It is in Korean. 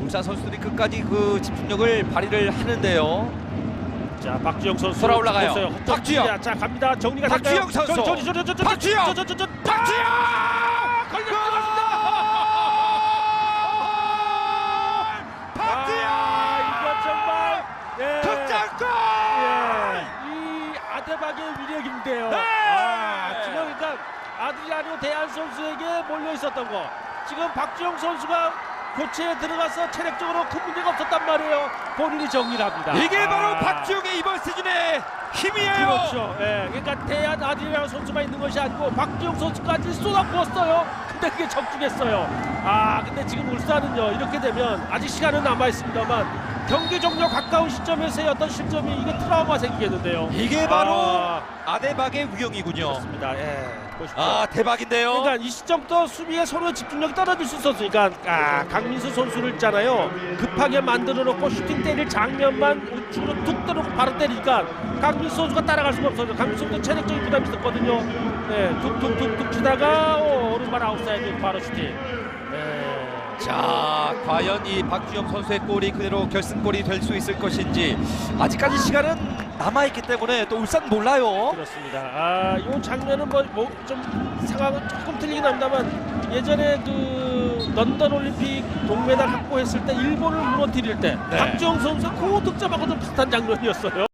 울산 선수들이 끝까지 그 집중력을 발휘를 하는데요. 자 박주영 선수 돌아 올라가요. 박주영. 자, 자 갑니다. 정리가 박주영 될까요? 선수. 저, 저, 저, 저, 저, 저, 박주영. 저, 저, 저, 저, 박주영! 걸려 들어갔습니다. 박주영! 아, 이거 정말 예. 예. 이 위력인데요. 네. 아, 지금 그러니까 아드리아노 대한 선수에게 몰려 있었던 거. 지금 박주영 선수가 교체에 들어가서 체력적으로 큰 문제가 없었단 말이에요. 본인이 정리를 합니다. 이게 바로 아. 박주영의 이번 시즌의 힘이에요. 그렇죠. 예. 그러니까 대한 아드리아노 선수만 있는 것이 아니고 박주영 선수까지 쏟아부었어요. 근데 그게 적중했어요. 아, 근데 지금 울산은요. 이렇게 되면 아직 시간은 남아 있습니다만 경기 종료 가까운 시점에서의 어떤 실점이 이게 트라우마 생기겠는데요. 이게 바로 아, 아데박의 위용이군요. 그렇습니다. 예. 아 대박인데요. 그러니까 이 시점부터 수비에 서로 집중력이 떨어질 수 있었으니까 아, 강민수 선수를 있잖아요. 급하게 만들어 놓고 슈팅 때릴 장면만 우측으로 툭 때리고 바로 때리니까 강민수 선수가 따라갈 수가 없어요. 강민수 선수 체력적인 부담이 있었거든요. 네, 툭툭툭툭 치다가 어, 오른발 아웃사이드 바로 슈팅. 네. 자 과연 이 박주영 선수의 골이 그대로 결승골이 될 수 있을 것인지 아직까지 시간은 남아 있기 때문에 또 울산 몰라요. 그렇습니다. 아, 이 장면은 뭐 좀 상황은 조금 틀리긴 합니다만 예전에 그 런던 올림픽 동메달 확보했을 때 일본을 무너뜨릴 때 네. 박주영 선수 그 득점하고 좀 비슷한 장면이었어요.